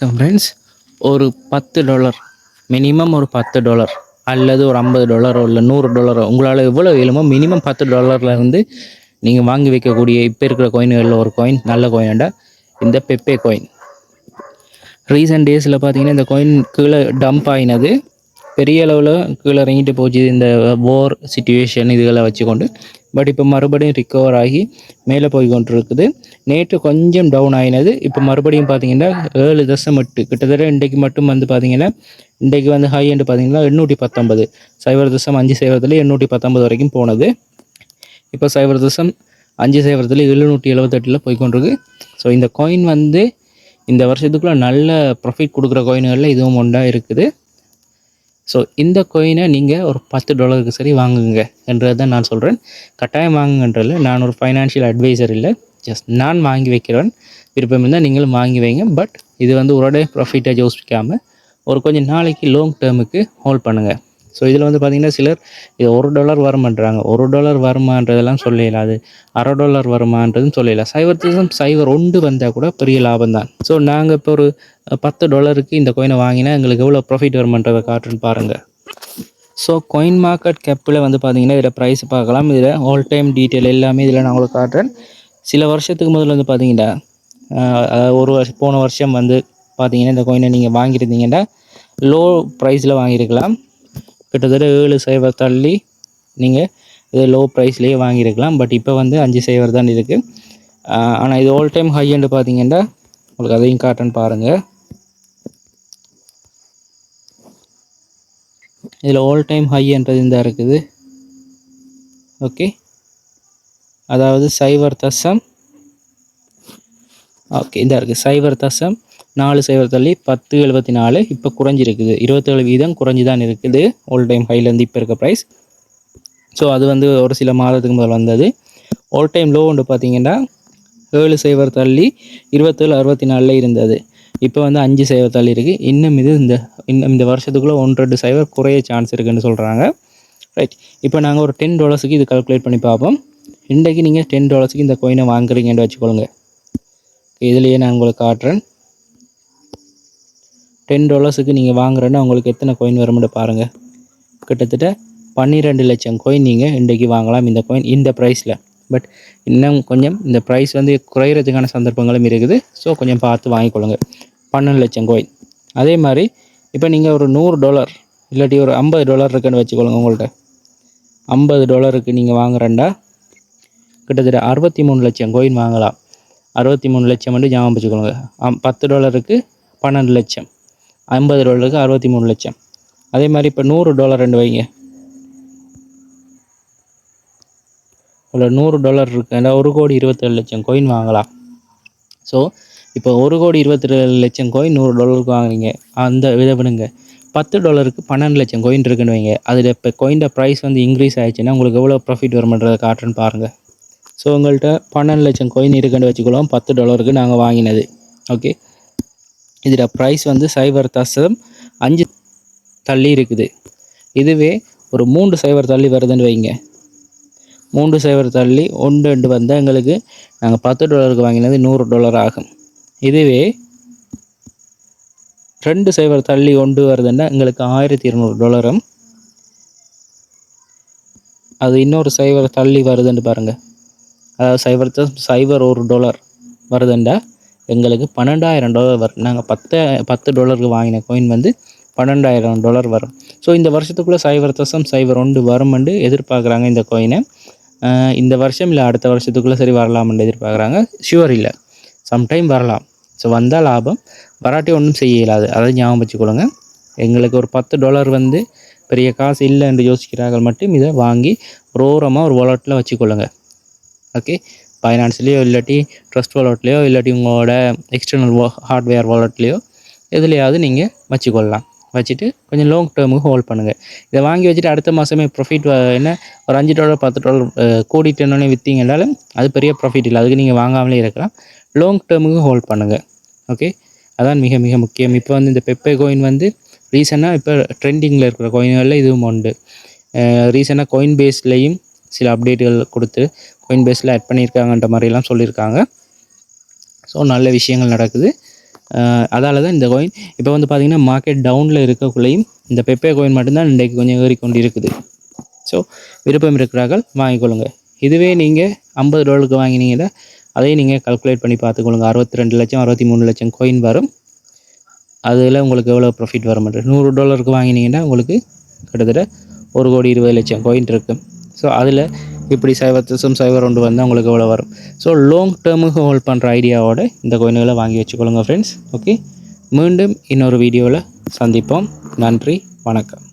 Friends ஒரு பத்து dollar minimum ஒரு பத்து டாலர் அல்லது ஒரு ஐம்பது டாலரோ இல்லை நூறு டாலரோ உங்களால் எவ்வளோ இயலுமோ மினிமம் பத்து டாலரில் இருந்து நீங்கள் வாங்கி வைக்கக்கூடிய இப்போ இருக்கிற கோயின்களில் ஒரு காயின் நல்ல கோயின்டா இந்த பெப்பே கோயின் ரீசெண்ட் டேஸில் பார்த்தீங்கன்னா இந்த கோயின் கீழே டம்ப் ஆகினது பெரிய அளவில் கீழே இறங்கிட்டு போச்சு. இந்த வார் சுச்சுவேஷன் இதுகளை வச்சுக்கொண்டு பட் இப்போ மறுபடியும் ரிக்கவர் ஆகி மேலே போய் கொண்டிருக்குது. நேற்று கொஞ்சம் டவுன் ஆகினது இப்போ மறுபடியும் பார்த்தீங்கன்னா ஏழு தசம் எட்டு கிட்டத்தட்ட இன்றைக்கு மட்டும் வந்து பார்த்தீங்கன்னா இன்றைக்கு வந்து ஹை எண்டு பார்த்தீங்கன்னா எண்ணூற்றி பத்தொன்பது சைபர் தசம் அஞ்சு சைவரத்தில் எண்ணூற்றி பத்தொன்பது வரைக்கும் போனது. இப்போ சைபர் தசம் அஞ்சு சைவரத்தில் எழுநூற்றி எழுபத்தெட்டில் போய் கொண்டிருக்கு. ஸோ இந்த காயின் வந்து இந்த வருஷத்துக்குள்ளே நல்ல ப்ராஃபிட் கொடுக்குற காயின்களில் இதுவும் ஒன்றா இருக்குது. ஸோ இந்த கோயினை நீங்கள் ஒரு பத்து டாலருக்கு சரி வாங்குங்க என்றது தான் நான் சொல்கிறேன் கட்டாயம் வாங்குங்கன்றதில்ல நான் ஒரு ஃபைனான்ஷியல் அட்வைசர் இல்லை. ஜஸ்ட் நான் வாங்கி வைக்கிறேன். விருப்பம் இருந்தால் நீங்களும் வாங்கி வைங்க. பட் இது வந்து உடனே ப்ராஃபிட்டாக யோசிக்காமல் ஒரு கொஞ்சம் நாளைக்கு லாங் டேர்முக்கு ஹோல்ட் பண்ணுங்கள் ஸோ இதில் வந்து பார்த்திங்கன்னா சிலர் இது ஒரு டாலர் வருமான்றாங்க. ஒரு டாலர் வருமான்றதெல்லாம் சொல்லல அது அரை டாலர் வருமான்றதும் சொல்லல சைவர்த்தம் சைவர் ஒன்று வந்தால் கூட பெரிய லாபம் தான் ஸோ நாங்கள் இப்போ ஒரு பத்து டாலருக்கு இந்த கோயினை வாங்கினா எங்களுக்கு எவ்வளோ ப்ராஃபிட் வருமன்றதை காட்டுன்னு பாருங்கள் ஸோ கொயின் மார்க்கெட் கேப்பில் வந்து பார்த்தீங்கன்னா இதில் ப்ரைஸ் பார்க்கலாம். இதில் ஆல் டைம் டீட்டெயில் எல்லாமே இதில் நான் உங்களுக்கு காட்டுறேன். சில வருஷத்துக்கு முதல்ல வந்து பார்த்தீங்கன்னா ஒரு வருஷம் போன வருஷம் வந்து பார்த்தீங்கன்னா இந்த கோயினை நீங்கள் வாங்கியிருந்தீங்கன்னா லோ ப்ரைஸில் வாங்கியிருக்கலாம். கிட்டத்தட்ட ஏழு சைவர் தள்ளி நீங்கள் இது லோ ப்ரைஸ்லேயே வாங்கியிருக்கலாம். பட் இப்போ வந்து அஞ்சு சைவர் தான் இருக்குது ஆனால் இது ஆல் டைம் ஹை எண்டு பார்த்தீங்கன்னா உங்களுக்கு அதையும் காட்டுன்னு பாருங்கள் இதில் ஆல் டைம் ஹைன்றது இந்த இருக்குது. ஓகே அதாவது சைவர் தசம். ஓகே இந்த இருக்குது சைவர் தசம். நாலு சைவர் தள்ளி பத்து எழுபத்தி நாலு இப்போ குறைஞ்சிருக்குது. இருபத்தேழு வீதம் குறைஞ்சி தான் இருக்குது ஓல் டைம் ஹைலேருந்து இப்போ இருக்க ப்ரைஸ் ஸோ அது வந்து ஒரு சில மாதத்துக்கு முதல் வந்தது. ஆல் டைம் லோ ஒன்று பார்த்தீங்கன்னா ஏழு சைவர் தள்ளி இருபத்தேழு அறுபத்தி நாலில் இருந்தது. இப்போ வந்து அஞ்சு சைவர் தள்ளி இருக்குது இன்னும் இது இந்த இன்னும் இந்த வருஷத்துக்குள்ளே ஒன்று ரெண்டு சைவர் குறைய சான்ஸ் இருக்குன்னு சொல்கிறாங்க ரைட் இப்போ நாங்கள் ஒரு டென் டாலர்ஸுக்கு இது கல்குலேட் பண்ணி பார்ப்போம். இன்றைக்கு நீங்கள் டென் டாலர்ஸுக்கு இந்த கோயினை வாங்குறீங்கன்னு வச்சுக்கொள்ளுங்க. இதுலேயே நான் உங்களுக்கு காட்டுறேன். டென் டாலர்ஸுக்கு நீங்கள் வாங்குறேன்னா உங்களுக்கு எத்தனை கோயின் வரும்னு பாருங்கள் கிட்டத்தட்ட பன்னிரெண்டு லட்சம் கோயின் நீங்கள் இன்றைக்கு வாங்கலாம் இந்த கோயின் இந்த ப்ரைஸில் பட் இன்னும் கொஞ்சம் இந்த ப்ரைஸ் வந்து குறையிறதுக்கான சந்தர்ப்பங்களும் இருக்குது. ஸோ கொஞ்சம் பார்த்து வாங்கிக்கொள்ளுங்க. பன்னெண்டு லட்சம் கோயின் அதே மாதிரி இப்போ நீங்கள் ஒரு நூறு டாலர் இல்லாட்டி ஒரு ஐம்பது டாலர் இருக்குன்னு வச்சுக்கொள்ளுங்க உங்கள்கிட்ட ஐம்பது டாலருக்கு நீங்கள் வாங்குறேன்டா கிட்டத்தட்ட அறுபத்தி மூணு லட்சம் கோயின் வாங்கலாம். அறுபத்தி மூணு லட்சம் மட்டும் ஞாபகம் வச்சுக்கோங்க. பத்து டாலருக்கு பன்னெண்டு லட்சம். ஐம்பது டாலருக்கு அறுபத்தி மூணு லட்சம். அதே மாதிரி இப்போ நூறு டாலர் ரெண்டு வைங்க. ஒரு நூறு டாலர் இருக்கு ஒரு கோடி இருபத்தேழு லட்சம் கோயின் வாங்கலாம். ஸோ இப்போ ஒரு கோடி இருபத்தி லட்சம் கோயின் நூறு டாலருக்கு வாங்குறீங்க. அந்த இதை விடுங்க. பத்து டாலருக்கு பன்னெண்டு லட்சம் கோயின் இருக்குன்னு வைங்க. அதில் இப்போ கோயின்ட ப்ரைஸ் வந்து இன்க்ரீஸ் ஆயிடுச்சுன்னா உங்களுக்கு எவ்வளோ ப்ராஃபிட் வரும்ன்றதை காட்டுறேன்னு பாருங்கள் ஸோ உங்கள்கிட்ட பன்னெண்டு லட்சம் கோயின் இருக்குன்னு வச்சுக்கலாம் பத்து டாலருக்கு நாங்கள் வாங்கினது. ஓகே இதில் ப்ரைஸ் வந்து சைபர் தசம் அஞ்சு தள்ளி இருக்குது. இதுவே ஒரு மூன்று சைபர் தள்ளி வருதுன்னு வைங்க. மூன்று சைபர் தள்ளி ஒன்று ரெண்டு வந்தால் எங்களுக்கு நாங்கள் பத்து டாலருக்கு வாங்கினது நூறு டாலர் ஆகும் இதுவே ரெண்டு சைபர் தள்ளி ஒன்று வருதுன்னா எங்களுக்கு ஆயிரத்தி இருநூறு டாலரும். அது இன்னொரு சைபர் தள்ளி வருதுன்னு பாருங்கள் அதாவது சைபர் சைபர் ஒரு டாலர் வருதுண்டா. எங்களுக்கு பன்னெண்டாயிரம் டாலர் வரும் நாங்கள் பத்து பத்து டாலருக்கு வாங்கின கோயின் வந்து பன்னெண்டாயிரம் டாலர் வரும். ஸோ இந்த வருஷத்துக்குள்ளே சைபர் தசம் சைபர் ஒன்று வரும்னு எதிர்பார்க்குறாங்க இந்த கோயினை இந்த வருஷம் இல்லை அடுத்த வருஷத்துக்குள்ளே சரி வரலாம்னு எதிர்பார்க்குறாங்க. ஷுவர் இல்லை. சம்டைம் வரலாம். ஸோ வந்தால் லாபம். வராட்டி ஒன்றும் செய்ய இயலாது. அதை ஞாபகம் வச்சுக்கொள்ளுங்க. எங்களுக்கு ஒரு பத்து டாலர் வந்து பெரிய காசு இல்லை என்று யோசிக்கிறார்கள் மட்டும் இதை வாங்கி ஒரு ஓரமாக ஒரு வாலெட்டில் வச்சுக்கொள்ளுங்க. ஓகே ஃபைனான்ஸ்லேயோ இல்லாட்டி ட்ரஸ்ட் வாலெட்லேயோ இல்லாட்டி உங்களோட எக்ஸ்டர்னல் ஹார்ட்வேர் வாலெட்லேயோ எதுலையாவது நீங்கள் வச்சுக்கொள்ளலாம். வச்சுட்டு கொஞ்சம் லாங் டேர்முக்கு ஹோல்ட் பண்ணுங்கள் இதை வாங்கி வச்சுட்டு அடுத்த மாதமே ப்ராஃபிட் என்ன? ஒரு அஞ்சு டாலர் பத்து டாலர் கூடிட்டேன்னு விற்றீங்கனாலும் அது பெரிய ப்ராஃபிட் இல்லை. அதுக்கு நீங்கள் வாங்காமலே இருக்கலாம். லாங் டேர்முக்கு ஹோல்ட் பண்ணுங்கள் ஓகே அதான் மிக மிக முக்கியம். இப்போ வந்து இந்த பெப்பே கோயின் வந்து ரீசெண்டாக இப்போ ட்ரெண்டிங்கில் இருக்கிற கோயின்களில் இதுவும் உண்டு. ரீசெண்டாக கோயின் பேஸ்லேயும் சில அப்டேட்டுகள் கொடுத்து கோயின் பேஸில் ஆட் பண்ணியிருக்காங்கன்ற மாதிரிலாம் சொல்லியிருக்காங்க. ஸோ நல்ல விஷயங்கள் நடக்குது. அதால் தான் இந்த கோயின் இப்போ வந்து பார்த்தீங்கன்னா மார்க்கெட் டவுனில் இருக்கக்குள்ளேயும் இந்த பெப்பே கோயின் மட்டும்தான் இன்றைக்கு கொஞ்சம் ஏறிக்கொண்டு இருக்குது ஸோ விருப்பம் இருக்கிறார்கள் வாங்கிக்கொள்ளுங்க. இதுவே நீங்கள் ஐம்பது டாலருக்கு வாங்கினீங்கன்னா அதையும் நீங்கள் கல்குலேட் பண்ணி பார்த்துக்கொள்ளுங்க. அறுபத்தி ரெண்டு லட்சம் அறுபத்தி மூணு லட்சம் கோயின் வரும். அதில் உங்களுக்கு எவ்வளோ ப்ராஃபிட் வர மாட்டேன் நூறு டாலருக்கு வாங்கினீங்கன்னா உங்களுக்கு கிட்டத்தட்ட ஒரு கோடி இருபது லட்சம் கோயின் இருக்கும் ஸோ அதில் இப்படி சைவத்துசம் சைவர் ஒன்று வந்தால் உங்களுக்கு எவ்வளோ வரும். ஸோ லாங் டேர்முக்கு ஹோல்ட் பண்ணுற ஐடியாவோட இந்த கோயின்களை வாங்கி வச்சுக்கொள்ளுங்க ஃப்ரெண்ட்ஸ் ஓகே மீண்டும் இன்னொரு வீடியோவில் சந்திப்போம். நன்றி வணக்கம்.